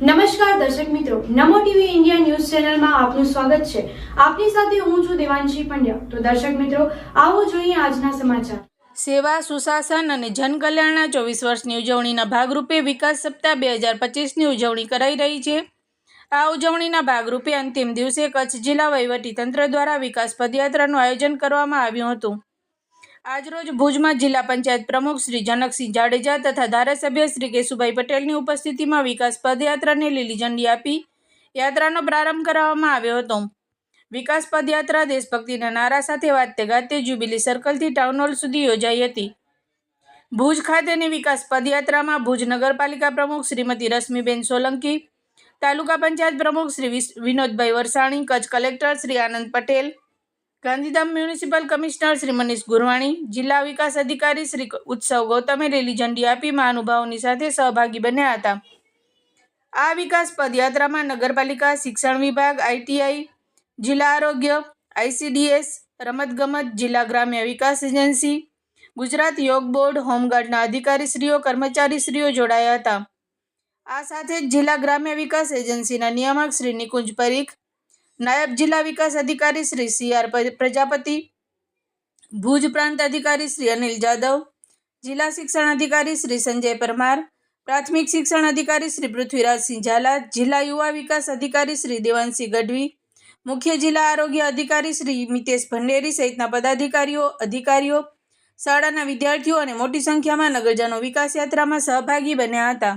નમસ્કાર દર્શક મિત્રો, નમો ટીવી ઇન્ડિયા ન્યૂઝ ચેનલમાં આપનું સ્વાગત છે. આપની સાથે હું છું દેવાંશી પંડ્યા. તો દર્શક મિત્રો, આવો જોઈએ આજના સમાચાર. સેવા, સુશાસન અને જનકલ્યાણના ચોવીસ વર્ષની ઉજવણીના ભાગરૂપે વિકાસ સપ્તાહ બે હજાર પચીસની ઉજવણી કરાઈ રહી છે. આ ઉજવણીના ભાગરૂપે અંતિમ દિવસે કચ્છ જિલ્લા વહીવટીતંત્ર દ્વારા વિકાસ પદયાત્રાનું આયોજન કરવામાં આવ્યું હતું. આજરોજ ભુજમાં જિલ્લા પંચાયત પ્રમુખ શ્રી જનકસિંહ જાડેજા તથા ધારાસભ્ય શ્રી કેશુભાઈ પટેલની ઉપસ્થિતિમાં વિકાસ પદયાત્રાને લીલી ઝંડી આપી યાત્રાનો પ્રારંભ કરાવવામાં આવ્યો હતો. વિકાસ પદયાત્રા દેશભક્તિના નારા સાથે વાતે ગાતે જ્યુબિલી સર્કલથી ટાઉન હોલ સુધી યોજાઈ હતી. ભુજ ખાતેની વિકાસ પદયાત્રામાં ભુજ નગરપાલિકા પ્રમુખ શ્રીમતી રશ્મિબેન સોલંકી, તાલુકા પંચાયત પ્રમુખ Shri Vinodbhai Varsani, Kutch collector Shri Anand Patel Gandhidham municipal commissioner Shri Manish Gurwani, જિલ્લા વિકાસ અધિકારી શ્રી ઉત્સવ ગૌતમે રેલી ઝંડી આપી મહાનુભાવોની સાથે સહભાગી બન્યા હતા. આ વિકાસ પદયાત્રામાં નગરપાલિકા, શિક્ષણ વિભાગ આઈટીઆઈ જિલ્લા આરોગ્ય આઈસીડીએસ રમતગમત, જિલ્લા ગ્રામ્ય વિકાસ એજન્સી, ગુજરાત યોગ બોર્ડ, હોમગાર્ડના અધિકારીશ્રીઓ, કર્મચારીશ્રીઓ જોડાયા હતા. આ સાથે જ જિલ્લા ગ્રામ્ય વિકાસ એજન્સીના નિયામક શ્રી નિકુંજ પરીખ નાયબ જિલ્લા વિકાસ અધિકારી શ્રી સી આર પ્રજાપતિ, ભુજ પ્રાંત અધિકારી શ્રી અનિલ જાદવ, જિલ્લા શિક્ષણ અધિકારી શ્રી સંજય પરમાર, પ્રાથમિક શિક્ષણ અધિકારી શ્રી પૃથ્વીરાજસિંહ ઝાલા, જિલ્લા યુવા વિકાસ અધિકારી શ્રી દેવાંશી ગઢવી, મુખ્ય જિલ્લા આરોગ્ય અધિકારી શ્રી મિતેશ ભંડેરી સહિતના પદાધિકારીઓ, અધિકારીઓ, શાળાના વિદ્યાર્થીઓ અને મોટી સંખ્યામાં નગરજનો વિકાસ યાત્રામાં સહભાગી બન્યા હતા.